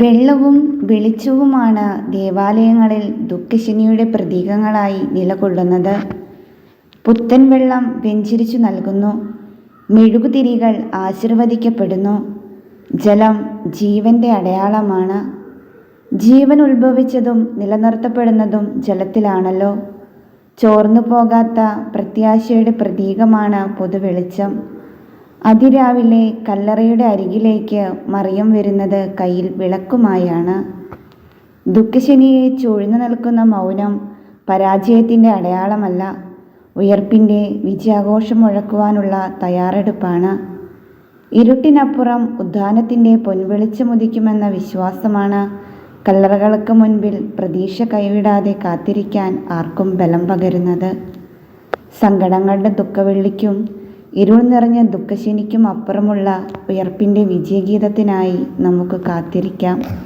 വെള്ളവും വെളിച്ചവുമാണ് ദേവാലയങ്ങളിൽ ദുഃഖശനിയുടെ പ്രതീകങ്ങളായി നിലകൊള്ളുന്നത്. പുത്തൻ വെള്ളം വെഞ്ചരിച്ചു നൽകുന്നു. മെഴുകുതിരികൾ ആശീർവദിക്കപ്പെടുന്നു. ജലം ജീവന്റെ അടയാളമാണ്. ജീവൻ ഉത്ഭവിച്ചതും നിലനിർത്തപ്പെടുന്നതും ജലത്തിലാണല്ലോ. ചോർന്നു പോകാത്ത പ്രത്യാശയുടെ പ്രതീകമാണ് പൊതുവെളിച്ചം. അതിരാവിലെ കല്ലറയുടെ അരികിലേക്ക് മറിയം വരുന്നത് കയ്യിൽ വിളക്കുമായാണ്. ദുഃഖശനിയെ ചൂഴ്ന്നു നിൽക്കുന്ന മൗനം പരാജയത്തിന്റെ അടയാളമല്ല. ഉയർപ്പിന്റെ വിജയാഘോഷം മുഴക്കുവാനുള്ള തയ്യാറെടുപ്പാണ്. ഇരുട്ടിനപ്പുറം ഉദ്ധാനത്തിന്റെ പൊൻവെളിച്ചമുദിക്കുമെന്ന വിശ്വാസമാണ് കല്ലറകൾക്ക് മുൻപിൽ പ്രതീക്ഷ കൈവിടാതെ കാത്തിരിക്കാൻ ആർക്കും ബലം പകരുന്നത്. സങ്കടങ്ങളുടെ ദുഃഖവെള്ളിക്കും ഇരുൾ നിറഞ്ഞ ദുഃഖശനിക്കും അപ്പുറമുള്ള ഉയർപ്പിന്റെ വിജയഗീതത്തിനായി നമുക്ക് കാത്തിരിക്കാം.